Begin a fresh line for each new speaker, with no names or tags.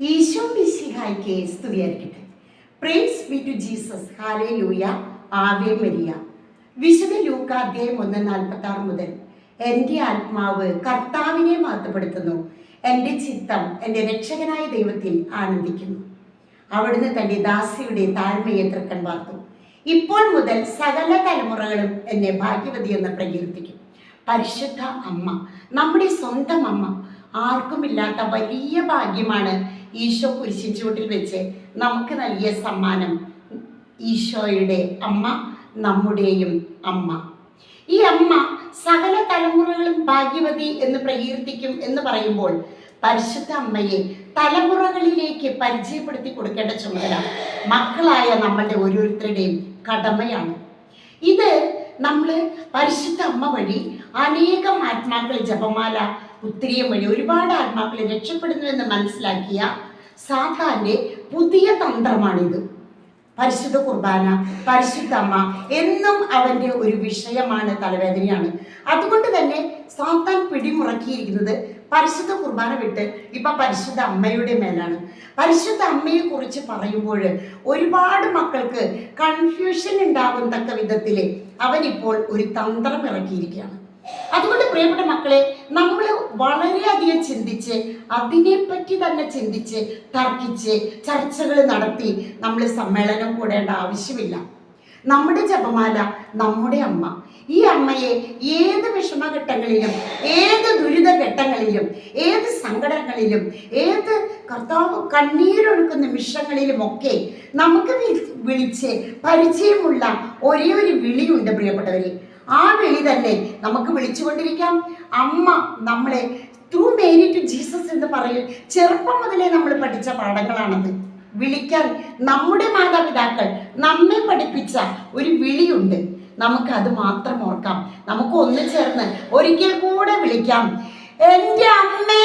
ഈശോ മിശിഹായിക്ക് സ്തുതിയായിരിക്കട്ടെ. പ്രേംസ് B to Jesus ഹാലേ ലൂയ ആവേ മരിയ വിശുദ്ധ ലൂക്ക അധ്യായം ഒന്ന് നാൽപ്പത്തി ആറ് മുതൽ എന്റെ ആത്മാവ് കർത്താവിനെ മാറ്റപ്പെടുത്തുന്നു എന്റെ ചിത്തം എന്റെ രക്ഷകനായ ദൈവത്തിൽ ആനന്ദിക്കുന്നു. അവിടുന്ന് തന്റെ ദാസിയുടെ താഴ്മയെ തൃക്കൻ വാർത്തു. ഇപ്പോൾ മുതൽ സകല തലമുറകളും എന്നെ ഭാഗ്യവതി എന്ന് പ്രകീർത്തിക്കും. പരിശുദ്ധ അമ്മ നമ്മുടെ സ്വന്തം അമ്മ ആർക്കുമില്ലാത്ത വലിയ ഭാഗ്യമാണ് ഈശോ കുരിശിച്ചുവട്ടിൽ വെച്ച് നമുക്ക് നൽകിയ സമ്മാനം ഈശോയുടെ അമ്മ നമ്മുടെയും അമ്മ. ഈ അമ്മ സകല തലമുറകളും ഭാഗ്യവതി എന്ന് പ്രകീർത്തിക്കും എന്ന് പറയുമ്പോൾ പരിശുദ്ധ അമ്മയെ തലമുറകളിലേക്ക് പരിചയപ്പെടുത്തി കൊടുക്കേണ്ട ചുമതല മക്കളായ നമ്മളുടെ ഓരോരുത്തരുടെയും കടമയാണ്. ഇത് നമ്മൾ പരിശുദ്ധ അമ്മ വഴി അനേകം ആത്മാക്കൾ ജപമാല ഉത്തിരിയം വഴി ഒരുപാട് ആത്മാക്കളെ രക്ഷപ്പെടുന്നു എന്ന് മനസ്സിലാക്കിയ സാത്താന്റെ പുതിയ തന്ത്രമാണിത്. പരിശുദ്ധ കുർബാന പരിശുദ്ധ അമ്മ എന്നും അവന്റെ ഒരു വിഷയമാണ് തലവേദനയാണ്. അതുകൊണ്ട് തന്നെ സാത്താൻ പിടിമുറക്കിയിരിക്കുന്നത് പരിശുദ്ധ കുർബാന വിട്ട് ഇപ്പൊ പരിശുദ്ധ അമ്മയുടെ മേലാണ്. പരിശുദ്ധ അമ്മയെ കുറിച്ച് പറയുമ്പോൾ ഒരുപാട് മക്കൾക്ക് കൺഫ്യൂഷൻ ഉണ്ടാകും തക്ക വിധത്തിൽ അവനിപ്പോൾ ഒരു തന്ത്രം ഇറക്കിയിരിക്കുകയാണ്. അതുകൊണ്ട് പ്രിയപ്പെട്ട മക്കളെ നമ്മൾ വളരെയധികം ചിന്തിച്ച് അതിനെപ്പറ്റി തന്നെ ചിന്തിച്ച് തർക്കിച്ച് ചർച്ചകൾ നടത്തി നമ്മൾ സമ്മേളനം കൂടേണ്ട ആവശ്യമില്ല. നമ്മുടെ ജപമാല നമ്മുടെ അമ്മ. ഈ അമ്മയെ ഏത് വിഷമഘട്ടങ്ങളിലും ഏത് ദുരിത ഘട്ടങ്ങളിലും ഏത് സങ്കടങ്ങളിലും ഏത് കർത്താവ് കണ്ണീരൊഴുക്കുന്ന നിമിഷങ്ങളിലും ഒക്കെ നമുക്ക് വിളിച്ച് പരിചയമുള്ള ഒരേ ഒരു വിളിയുണ്ട് പ്രിയപ്പെട്ടവരെ. ആ വിളി തന്നെ നമുക്ക് വിളിച്ചുകൊണ്ടിരിക്കാം. അമ്മ നമ്മളെ ത്രൂ മേരി ടു ജീസസ് എന്ന് പറയും. ചെറുപ്പം മുതലേ നമ്മൾ പഠിച്ച പാഠങ്ങളാണത്. വിളിക്കാൻ നമ്മുടെ മാതാപിതാക്കൾ നമ്മെ പഠിപ്പിച്ച ഒരു വിളിയുണ്ട്. നമുക്ക് അത് മാത്രം ഓർക്കാം. നമുക്ക് ഒന്ന് ചേർന്ന് ഒരിക്കൽ കൂടെ വിളിക്കാം. എന്റെ അമ്മേ